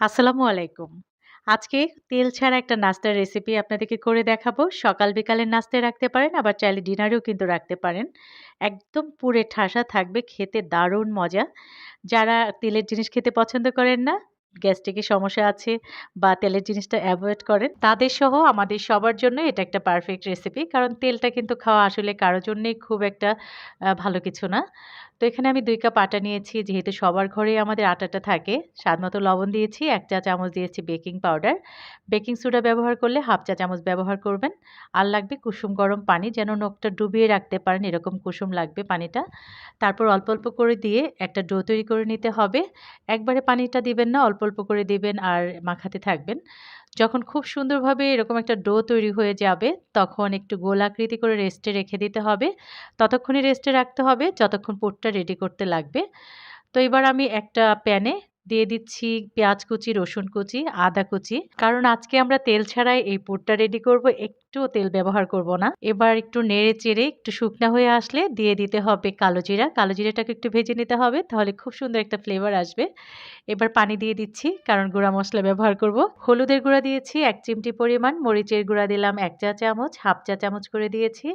আসসালামু আলাইকুম। আজকে তেল ছাড়া একটা নাস্তার রেসিপি আপনাদেরকে করে দেখাবো। সকাল বিকালের নাস্তায় রাখতে পারেন, আবার চাইলে ডিনারেও কিন্তু রাখতে পারেন। একদম পুরে ঠাসা থাকবে, খেতে দারুণ মজা। যারা তেলের জিনিস খেতে পছন্দ করেন না, গ্যাস্ট্রিকের সমস্যা আছে বা তেলের জিনিসটা অ্যাভয়েড করেন, তাদের সহ আমাদের সবার জন্য এটা একটা পারফেক্ট রেসিপি। কারণ তেলটা কিন্তু খাওয়া আসলে কারোর জন্যই খুব একটা ভালো কিছু না। তো এখানে আমি দুই কাপ আটা নিয়েছি। যেহেতু সবার ঘরেই আমাদের আটাটা থাকে। স্বাদমতো লবণ দিয়েছি, এক চা চামচ দিয়েছি বেকিং পাউডার। বেকিং সোডা ব্যবহার করলে 1/2 চা চামচ ব্যবহার করবেন। আর লাগবে কুসুম গরম পানি যেন নখটা ডুবিয়ে রাখতে পারেন এরকম কুসুম লাগবে পানিটা। তারপর অল্প, অল্প করে দিয়ে একটা ডো তৈরি করে নিতে হবে। একবারে পানিটা দিবেন না, অল্প, অল্প করে দিবেন আর মাখাতে থাকবেন। যখন খুব সুন্দরভাবে এরকম একটা ডো তৈরি হয়ে যাবে, তখন একটু গোলাকৃতি করে রেস্টে রেখে দিতে হবে। ততক্ষণে রেস্টে রাখতে হবে যতক্ষণ পোটটা রেডি করতে লাগবে। তো এবার আমি একটা প্যানে দিয়ে দিচ্ছি পেঁয়াজ কুচি, রসুন কুচি, আদা কুচি। কারণ আজকে আমরা তেল ছাড়াই এই পুরটা রেডি করব। একটুও তেল ব্যবহার করব না। এবার একটু নেড়ে চেড়ে একটু শুকনা হয়ে আসলে দিয়ে দিতে হবে কালো জিরা। কালো জিরাটাকে একটু ভেজে নিতে হবে তাহলে খুব সুন্দর একটা ফ্লেভার আসবে। এবার পানি দিয়ে দিচ্ছি কারণ গুঁড়া মশলা ব্যবহার করব। হলুদের গুঁড়া দিয়েছি এক চিমটি পরিমাণ, মরিচের গুঁড়া দিলাম এক চা চামচ, হাফ চা চামচ করে দিয়েছি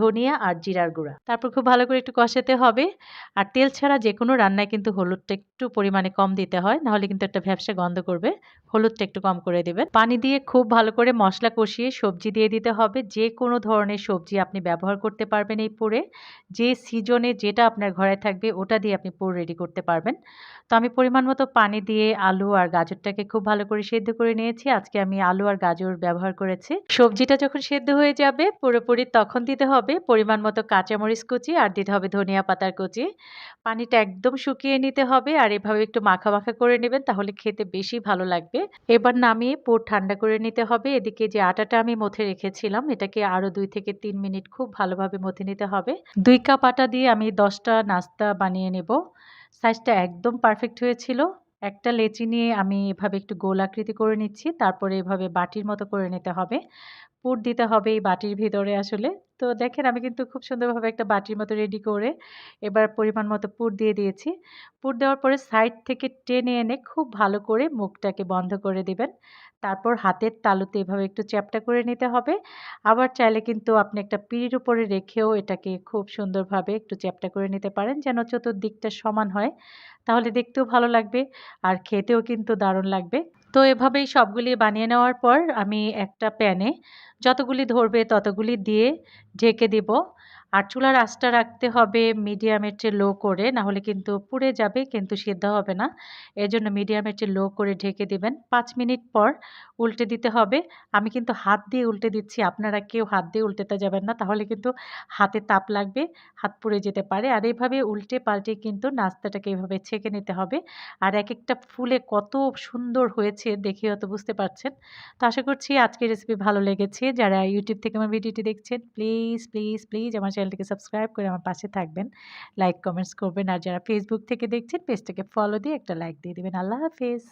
ধনিয়া আর জিরার গুঁড়া। তারপর খুব ভালো করে একটু কষাতে হবে। আর তেল ছাড়া যে কোনো রান্নায় কিন্তু হলুদটা একটু পরিমাণে কম দিতে হয়। নাহলে কিন্তু একটা ভ্যাপসা গন্ধ করবে। হলুদটা একটু কম করে দেবেন পানি দিয়ে খুব ভালো করে মশলা কষিয়ে সবজি দিয়ে দিতে হবে। যে কোনো ধরনের সবজি আপনি ব্যবহার করতে পারবেন এই পুরে। যে সিজনে যেটা আপনার ঘরে থাকবে ওটা দিয়ে আপনি পুর রেডি করতে পারবেন। তো আমি পরিমাণ মতো পানি দিয়ে আলু আর গাজরটাকে খুব ভালো করে সেদ্ধ করে নিয়েছি। আজকে আমি আলু আর গাজর ব্যবহার করেছি। সবজিটা যখন সেদ্ধ হয়ে যাবে পুরোপুরি তখন দিতে হবে পরিমাণ মতো কাঁচামরিচ কুচি আর দিতে হবে ধনিয়া পাতার কুচি। পানিটা একদম শুকিয়ে নিতে হবে আর এভাবে একটু মাখা, মাখা করে নেবেন, তাহলে খেতে বেশি ভালো লাগবে। এবার নামিয়ে পুর ঠান্ডা করে নিতে হবে। এদিকে যে আটাটা আমি মথে রেখেছিলাম, এটাকে আরও দুই থেকে তিন মিনিট খুব ভালোভাবে মথে নিতে হবে। দুই কাপ আটা দিয়ে আমি দশটা নাস্তা বানিয়ে নেব। সাইজটা একদম পারফেক্ট হয়েছিল। একটা লেচি নিয়ে আমি এভাবে একটু গোল আকৃতি করে নিচ্ছি। তারপরে এভাবে বাটির মতো করে নিতে হবে। পুর দিতে হবে এই বাটির ভিতরে আসলে। তো দেখেন আমি কিন্তু খুব সুন্দরভাবে একটা বাটির মতো রেডি করে এবার পরিমাণ মতো পুর দিয়ে দিয়েছি। পুর দেওয়ার পরে সাইড থেকে টেনে এনে খুব ভালো করে মুখটাকে বন্ধ করে দিবেন। তারপর হাতের তালুতে এভাবে একটু চ্যাপ্টা করে নিতে হবে। আবার চাইলে কিন্তু আপনি একটা পিঁড়ির উপরে রেখেও এটাকে খুব সুন্দরভাবে একটু চ্যাপ্টা করে নিতে পারেন যেন চতুর্দিকটা সমান হয়। তাহলে দেখতেও ভালো লাগবে আর খেতেও কিন্তু দারুণ লাগবে। তো এভাবেই সবগুলি বানিয়ে নেওয়ার পর আমি একটা প্যানে যতগুলি ধরবে ততগুলি দিয়ে ঢেকে দিব। আর চুলার আঁচটা রাখতে হবে মিডিয়ামের চেয়ে লো করে নাহলে কিন্তু পুড়ে যাবে কিন্তু সিদ্ধ হবে না। এজন্য মিডিয়ামের চেয়ে লো করে ঢেকে দিবেন। পাঁচ মিনিট পর উল্টে দিতে হবে। আমি কিন্তু হাত দিয়ে উল্টে দিচ্ছি। আপনারা কেউ হাত দিয়ে উল্টাতে যাবেন না। তাহলে কিন্তু হাতে তাপ লাগবে, হাত পুড়ে যেতে পারে। আর এভাবে উল্টে পাল্টে কিন্তু নাস্তাটাকে এভাবে ছেঁকে নিতে হবে। আর এক একটা ফুলে কত সুন্দর হয়েছে দেখে হয়তো বুঝতে পারছেন। তো আশা করছি আজকের রেসিপি ভালো লেগেছে। যারা ইউটিউব থেকে আমার ভিডিওটি দেখছেন প্লিজ, প্লিজ, প্লিজ আমার চ্যানেলটিকে সাবস্ক্রাইব করে আমার পাশে থাকবেন। লাইক, কমেন্টস করবেন। আর যারা ফেসবুক থেকে দেখছেন পেজটাকে ফলো দিয়ে একটা লাইক দিয়ে দেবেন আল্লাহ হাফেজ।